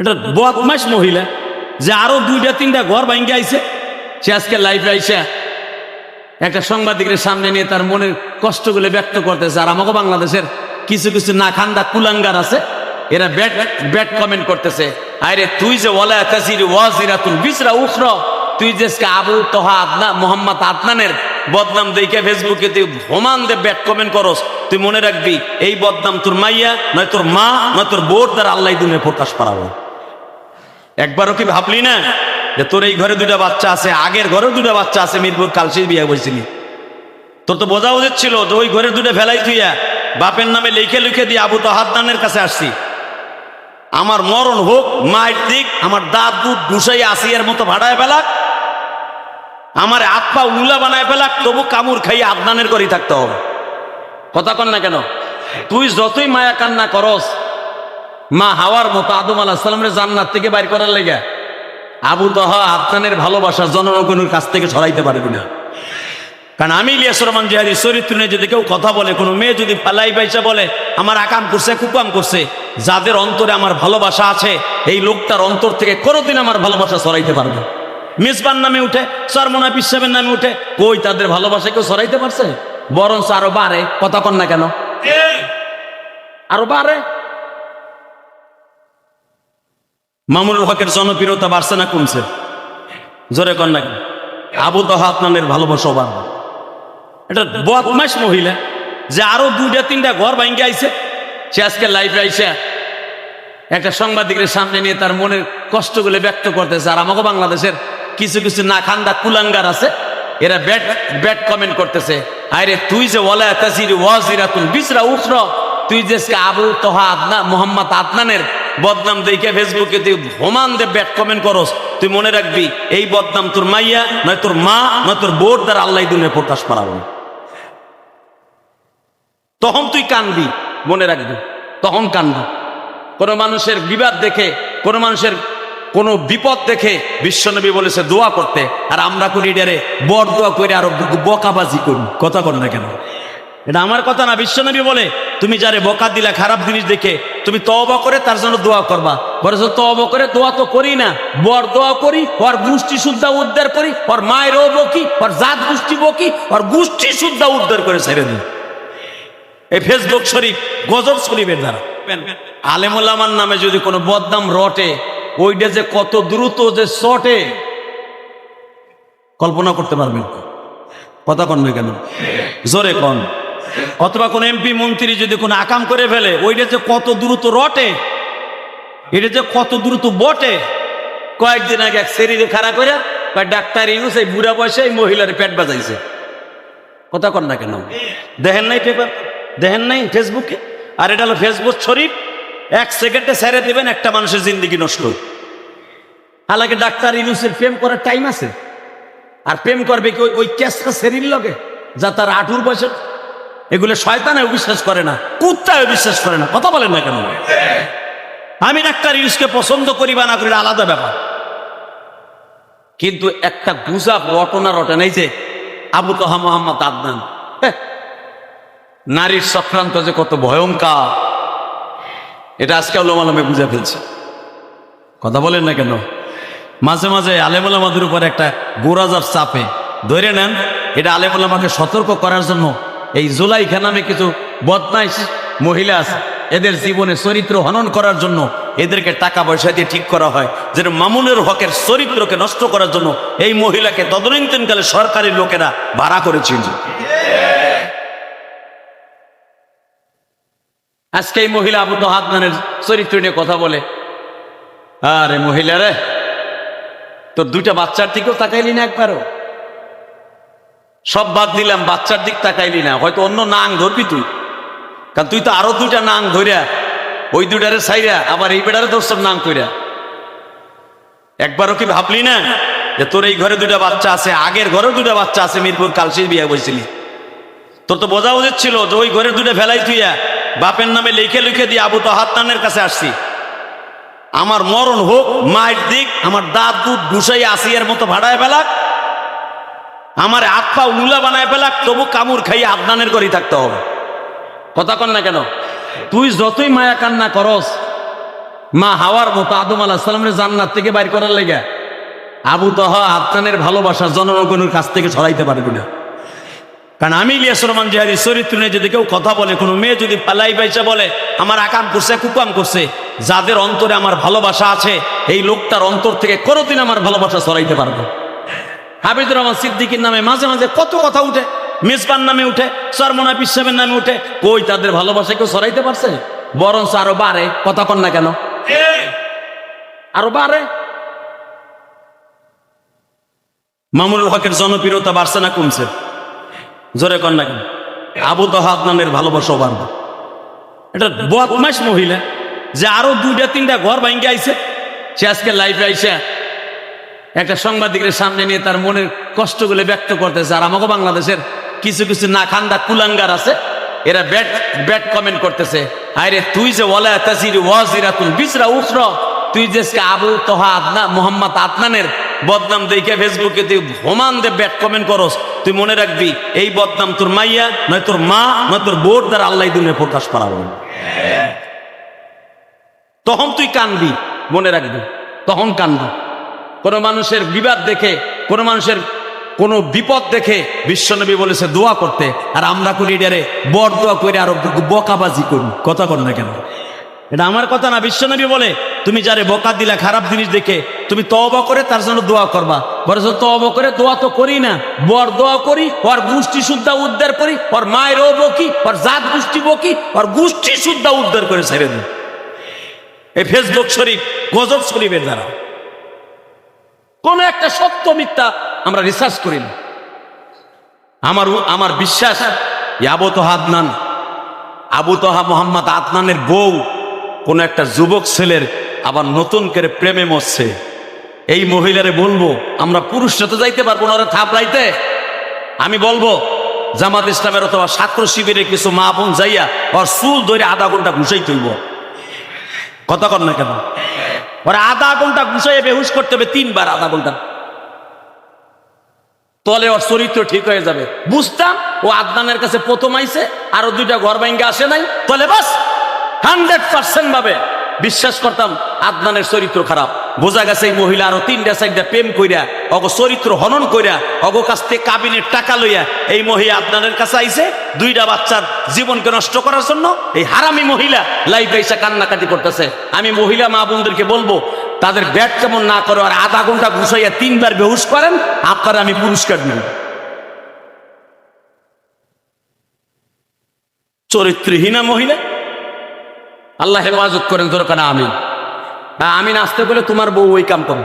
এটা বদমাস মহিলা, যে আরও দুইটা, তিনটা ঘর ভাঙ্গে আইছে। সে আজকে লাইফে আইসা একটা সাংবাদিকের সামনে নিয়ে তার মনের কষ্টগুলো ব্যক্ত করতেছে। আর আমাকে বাংলাদেশের কিছু কিছু না খান্দা কুলাঙ্গার আছে, এরা ব্যাট ব্যাট কমেন্ট করতেছে। আরে তুই যে ওলা তাজির ওয়াজিরা তুল বিসরা উখরা, তুই যে আবু তোহা আদনা, মোহাম্মদ আদনানের বদনাম দেখে ফেসবুকে তুই ভমান দে ব্যাট কমেন্ট করস, তুই মনে রাখবি, এই বদনাম তোর মাইয়া, নয় তোর মা, নয় তোর বোর দ্বারা আল্লাহ দুনিয়া প্রকাশ পারাবো। একবারও কি ভাবলি না যে তোর এই ঘরে দুটা বাচ্চা আছে, আগের ঘরেও দুটা বাচ্চা আছে, মিরপুর কালসির বিয়ে বলছিলি তোর তো বোঝা উচিত ছিল যে ওই ঘরে দুটো ফেলাই তুইয়া বাপের নামে লিখে লিখে দিয়ে আবু তো হাতদানের কাছে আসছি। আমার মরণ হোক, মায়ের দিক, আমার দাঁত দুধ ঘুষাই আসিয়ার মতো ভাড়ায় ফেলাক, আমার হাত পা উলা বানায় ফেলাক, তবু কামড় খাইয়ে আদনানের করেই থাকতে হবে। কথা কন না কেন? তুই যতই মায়া কান্না করস মা হাওয়ার মতো আদম আলাহ সালামের জান্নাত থেকে বাইর করার লেগে। আবু দহা আফগানের ভালোবাসা জনগণের কাছ থেকে ছড়াইতে পারবি না। কারণ আমি ইলিয়াস রহমান জিহাদি চরিত্র নিয়ে যদি কেউ কথা বলে কোনো মেয়ে যদি পালাই পাইসা বলে আমার আকাম করছে কুকাম করছে যাদের অন্তরে আমার ভালোবাসা আছে এই লোকটার অন্তর থেকে কোনোদিন আমার ভালোবাসা ছড়াইতে পারবে মেজবান নামে উঠে সরমনা পিসাবের নামে উঠে কই তাদের ভালোবাসা কেউ ছড়াইতে পারছে? বরঞ্চ আরও বাড়ে কথা কন না কেন? আরও বাড়ে? মামুনুল হকের জনপ্রিয়তা বাড়ছে না কমছে? জোরে কন না আবু তহা আপনাদের ভালোবাসা বাড়বে। এটা বদমাস মহিলা, যে আরও দুইটা, তিনটা ঘর ভাঙ্গে আইছে, সে আজকে লাইফে আইসা একটা সাংবাদিকের সামনে নিয়ে তার মনের কষ্টগুলো ব্যক্ত করতেছে। আর আমাকে বাংলাদেশের কিছু কিছু না খান্দা কুলাঙ্গার আছে, এরা ব্যাট ব্যাট কমেন্ট করতেছে। আরে তুই যে ওলা বিসরা উখরা, তুই যে আবু তোহা আদনা, মোহাম্মদ আদনানের বদনাম দেখে ফেসবুকে তুই ভমান দে ব্যাট কমেন্ট করস, তুই মনে রাখবি, এই বদনাম তোর মাইয়া, নয় তোর মা, নয় তোর বোর দ্বারা আল্লাহ দুনিয়া প্রকাশ পারাবো তখন তুই কানবি, মনে রাখবি, তখন কানবি। কোনো মানুষের বিবাদ দেখে, কোনো মানুষের কোনো বিপদ দেখে বিশ্বনবী বলেছে, দোয়া করতে। আর আমরা করি এটারে বর দোয়া করে আরও বকাবাজি করি। কথা কর না কেন? এটা আমার কথা না, বিশ্বনবী বলে, তুমি যারে বকা দিলা, খারাপ জিনিস দেখে তুমি তওবা করে তার জন্য দোয়া করবা। বলে তওবা করে দোয়া তো করি না। বর দোয়া করি ওর গোষ্ঠী শুদ্ধা উদ্ধার করি ওর মায়েরও বকি ওর জাত গোষ্ঠী বকি ওর গোষ্ঠী শুদ্ধা উদ্ধার করে ছেড়ে দিই। এই ফেসবুক শরীফ, গজব শরীফের দ্বারা। আলেমুল্লামার নামে যদি কোনো বদনাম রটে, ওইটা যে কত দ্রুত যে শটে, কল্পনা করতে পারবেন কথা কন কেন? জোরে কন। অথবা কোন এমপি, মন্ত্রী যদি কোনো আকাম করে ফেলে, ওইটা যে কত দ্রুত রটে, এটা যে কত দ্রুত বটে। কয়েকদিন আগে এক শরীরে খাড়া করে ডাক্তার ইউস এই বুড়া বয়সে এই মহিলার পেট বাজাইছে। কথা কন না কেন? দেখেন নাই পেপার দেখেন নাই ফেসবুকে আর এটা হলো ফেসবুক শরীফ। এক সেকেন্ডে ছেড়ে দেবেন, একটা মানুষের জিন্দগি নষ্ট। হালাকে ডাক্তার ইনুসের প্রেম করার টাইম আছে। আর প্রেম করবে কি ওই- ক্যাসটা শরীর লগে? যা তার আঠুর বয়সের এগুলো শয়তানে বিশ্বাস করে না কুত্তায় বিশ্বাস করে না। কথা বলেন না কেন? আমি ডাক্তার ইউসকে পছন্দ করি বা না করি আলাদা ব্যাপার। কিন্তু একটা গুজব রটনা রটে নেই যে আবু তোহা মোহাম্মদ আদনান হ্যাঁ, নারীর চক্রান্ত যে কত ভয়ঙ্কর এটা আজকে আলমে বুঝে ফেলছে। কথা বলেন না কেন? মাঝে মাঝে আলেমুলামাদের উপর একটা গোরাজার চাপে। ধরে নেন এটা আলেমুলামাকে সতর্ক করার জন্য এই জুলাইখা নামে কিছু বদমাইশ মহিলা আছে। এদের জীবনে চরিত্র হনন করার জন্য এদেরকে টাকা পয়সা দিয়ে ঠিক করা হয়। যেন মামুনের হকের চরিত্রকে নষ্ট করার জন্য এই মহিলাকে তদনীন্তনকালে সরকারি লোকেরা ভাড়া করেছিল আজকে এই মহিলা আবু তো হাতমানের চরিত্র নিয়ে কথা বলে। আরে মহিলা রে, তোর দুইটা বাচ্চার দিকেও তাকাইলি না একবারও? সব বাদ দিলাম, বাচ্চার দিক তাকাইলি না। হয়তো অন্য নাং ধরবি তুই। কারণ তুই তো আরও দুইটা নাং ধরিয়া ওই দুইটারে সাইরা আবার এই বেটারে তোর সব নাং কইরা। একবারও কি ভাবলি না যে তোর এই ঘরে দুইটা বাচ্চা আছে, আগের ঘরেও দুইটা বাচ্চা আছে, মিরপুর কালসির বিয়ে বলছিলি তোর তো বোঝা উচিত ছিল যে ওই ঘরে দুটো ফেলাই তুইয়া বাপের নামে লিখে লিখে দিয়ে আবু তো হাতনানের কাছে আসছি। আমার মরণ হোক, মায়ের দিক, আমার দাঁত দুধ ঘুষাই আসিয়ার মতো ভাড়ায় ফেলাক আমার হাত পা উলা বানায় ফেলাক, তবু কামড় খাইয়ে আদনানের করেই থাকতে হবে। কথা কন না কেন? তুই যতই মায়া কান্না করস, মা হাওয়ার মতো আদম আলাহ সালামের জান্নাত থেকে বাইর করার লেগে, আবু তহা আত্মানের ভালোবাসা জনগণের কাছ থেকে ছড়াইতে পারবি না। কারণ আমি ইলিয়াস রহমান জিহাদির চরিত্র নিয়ে যদি কেউ কথা বলে, কোনো মেয়ে যদি পালাই পাইসা বলে, আমার আকাম করছে, কুকাম করছে, যাদের অন্তরে আমার ভালোবাসা আছে, এই লোকটার অন্তর থেকে কোনোদিন আমার ভালোবাসা ছড়াইতে পারব হাবিদুর রহমান সিদ্দিকির নামে মাঝে মাঝে কত কথা উঠে মেজবান নামে উঠে সরমনা পিসাবের নামে উঠে কই তাদের ভালোবাসা কেউ ছড়াইতে পারছে? বরঞ্চ আরও বাড়ে কথা কন না কেন? আরও বাড়ে। মামুনুল হকের জনপ্রিয়তা বাড়ছে না কমছে? জোরে কন না কেন? আবু তহা আদনানের ভালোবাসাও বাড়বে। এটা বদমাস মহিলা যে আরও দুইটা তিনটা ঘর ভাঙ্গে আইছে সে আজকে লাইফে আইসা একটা সাংবাদিকের সামনে নিয়ে তার মনের কষ্টগুলো ব্যক্ত করতেছে। আর আমাকে বাংলাদেশের কিছু কিছু না খান্দা কুলাঙ্গার আছে, এরা ব্যাট ব্যাট কমেন্ট করতেছে। আরে তুই যে ওলা তাসির ওয়াজিরা তুল বিচরা উখর, তুই যে আবু তোহা আদনা, মোহাম্মদ আদনানের বদনাম দেখে ফেসবুকে তুই হোমান দে ব্যাট কমেন্ট করস, তুই মনে রাখবি, এই বদনাম তোর মাইয়া, নয় তোর মা, নয় তোর বোর দ্বারা আল্লাহ দুনিয়া প্রকাশ করাবো তখন তুই কানবি, মনে রাখবি, তখন কানবি। কোনো মানুষের বিবাদ দেখে, কোনো মানুষের কোনো বিপদ দেখে বিশ্বনবী বলেছে দোয়া করতে। আর আমরা করি এটারে বর দোয়া করে আরও বকাবাজি করি। কথা কর না কেন? এটা আমার কথা না, বিশ্বনবী বলে, তুমি যারে বকা দিলা, খারাপ জিনিস দেখে, তুমি তওবা করে তার জন্য দোয়া করবা। বরঞ্চ তওবা করে দোয়া তো করি না, বর দোয়া করি, ওর গোষ্ঠী শুদ্ধা উদ্ধার করি, ওর ও বকি, ওর জাত গোষ্ঠী বকি, ওর গোষ্ঠী শুদ্ধা উদ্ধার করে ছেড়ে দিই এই ফেসবুক শরীফ, গজব শরীফের দ্বারা। কোন একটা সত্য মিথ্যা আমরা রিসার্চ করি না। আমার আমার বিশ্বাস আবু তোহা আদনান, আবু তোহা মোহাম্মদ আদনানের বউ, কোন একটা যুবক ছেলের আবার নতুন করে প্রেমে মরছে। এই মহিলারে বলব, আমরা পুরুষরা তো যাইতে পারব না, ওরা থাপড়াইতে। আমি বলব, জামাত ইসলামের অথবা ছাত্র শিবিরে কিছু মা বোন যাইয়া ওর চুল ধরে আধা ঘণ্টা ঘুষাই তুলব কথা কর না কেন? ওরা আধা ঘণ্টা ঘুষাইয়ে বেহুশ করতে হবে, তিনবার আধা ঘণ্টা। তলে ওর চরিত্র ঠিক হয়ে যাবে। বুঝতাম, ও আদনানের কাছে প্রথম আইসে আরও দুইটা ঘর ভাঙ্গে আসে নাই। তলে বাস হান্ড্রেড পার্সেন্ট ভাবে বিশ্বাস করতাম আদনানের চরিত্র খারাপ। বোঝা গেছে এই মহিলা আরও তিনটা, চারটা প্রেম কইরা, অগ চরিত্র হনন কইরা, অগ কাছ থেকে কাবিনের টাকা লইয়া এই মহিলা আদনানের কাছে আইছে, দুইটা বাচ্চার জীবনকে নষ্ট করার জন্য এই হারামি মহিলা লাইফ এসে কান্নাকাটি করতেছে। আমি মহিলা মা বোনদেরকে বলব, তাদের ব্যাট কেমন না করো, আর আধা ঘণ্টা ঘুষাইয়া তিনবার বেহুশ করেন, আপনারা আমি পুরস্কার নেব। চরিত্রহীনা মহিলা, আল্লাহ হেফাজত করেন, দরকার আমি আমি নাচতে বলে তোমার বউ ওই কাম করো